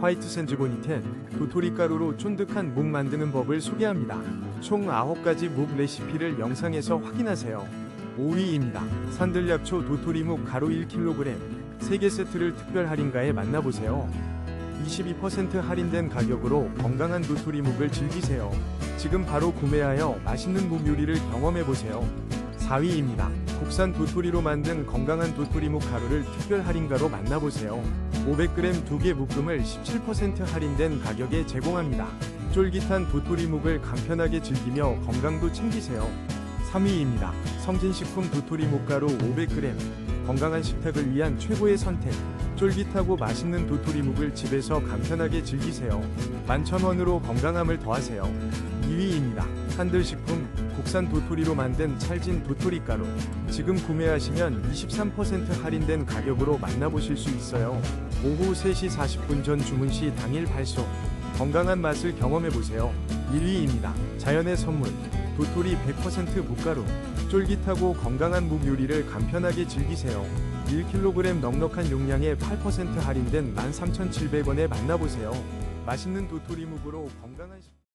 화이트 센즈보니텐, 도토리 가루로 쫀득한 묵 만드는 법을 소개합니다. 총 9가지 묵 레시피를 영상에서 확인하세요. 5위입니다. 산들약초 도토리묵 가루 1kg 3개 세트를 특별 할인가에 만나보세요. 22% 할인된 가격으로 건강한 도토리묵을 즐기세요. 지금 바로 구매하여 맛있는 묵 요리를 경험해보세요. 4위입니다. 국산 도토리로 만든 건강한 도토리묵 가루를 특별 할인가로 만나보세요. 500g 2개 묶음을 17% 할인된 가격에 제공합니다. 쫄깃한 도토리묵을 간편하게 즐기며 건강도 챙기세요. 3위입니다. 성진식품 도토리묵 가루 500g 건강한 식탁을 위한 최고의 선택. 쫄깃하고 맛있는 도토리묵을 집에서 간편하게 즐기세요. 11,000원으로 건강함을 더하세요. 2위입니다. 한들식품 국산 도토리로 만든 찰진 도토리 가루. 지금 구매하시면 23% 할인된 가격으로 만나보실 수 있어요. 오후 3시 40분 전 주문 시 당일 발송. 건강한 맛을 경험해보세요. 1위입니다. 자연의 선물. 도토리 100% 묵가루. 쫄깃하고 건강한 묵 요리를 간편하게 즐기세요. 1kg 넉넉한 용량에 8% 할인된 13,700원에 만나보세요. 맛있는 도토리 묵으로 건강한 식